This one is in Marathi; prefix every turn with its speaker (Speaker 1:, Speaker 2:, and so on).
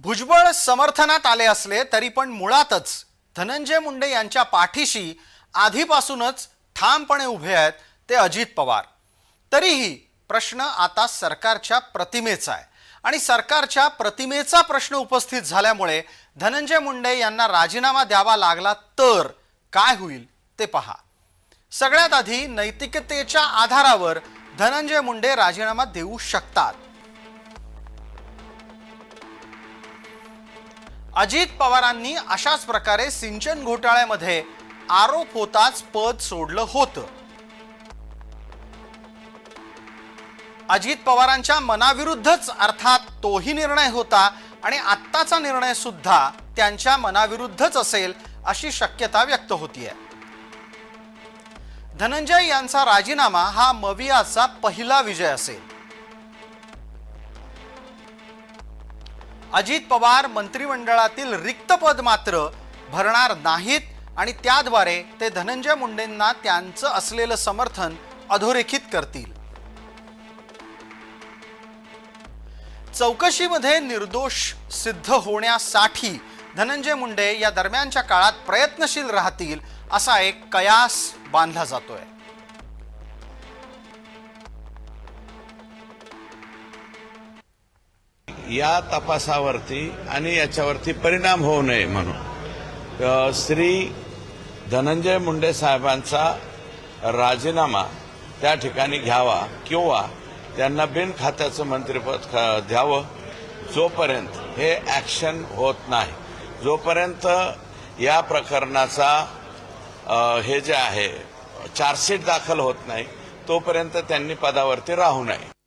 Speaker 1: भुजबळ समर्थनात आले असले तरी पण मुळातच धनंजय मुंडे यांच्या पाठीशी आधीपासूनच ठामपणे उभे आहेत ते अजित पवार. तरीही प्रश्न आता सरकारच्या प्रतिमेचा आहे. आणि सरकारच्या प्रतिमेचा प्रश्न उपस्थित झाल्यामुळे धनंजय मुंडे यांना राजीनामा द्यावा लागला तर काय होईल ते पहा. सगळ्यात आधी नैतिकतेच्या आधारावर धनंजय मुंडे राजीनामा देऊ शकतात. अजित पवारांनी अशाच प्रकारे सिंचन घोटाळ्यामध्ये आरोप होताच पद सोडलं होतं. अजित पवारांच्या मनाविरुद्धच अर्थात तोही निर्णय होता आणि आत्ताचा निर्णय सुद्धा त्यांच्या मनाविरुद्धच असेल अशी शक्यता व्यक्त होतीये. धनंजय यांचा राजीनामा हा मवियाचा पहिला विजय असेल. अजित पवार मंत्रिमंडळातील रिक्त पद मात्र भरणार नाहीत आणि त्याद्वारे ते धनंजय मुंडेंना त्यांचं असलेलं समर्थन अधोरेखित करतील. चौकशीमध्ये निर्दोष सिद्ध होण्यासाठी धनंजय मुंडे या दरम्यानच्या काळात प्रयत्नशील राहतील असा एक कयास बांधला जातोय.
Speaker 2: या तपासावरती आणि याच्यावरती परिणाम होऊ नये म्हणून. श्री धनंजय मुंडे साहेबांचा राजीनामा त्या ठिकाणी घ्यावा किंवा त्यांना बिन खात्याचं मंत्रिपद द्यावं जोपर्यंत हे ॲक्शन होत नाही. जोपर्यंत या प्रकरणाचा हे जे आहे चार्जशीट दाखल होत नाही तोपर्यंत त्यांनी पदावरती राहू नये.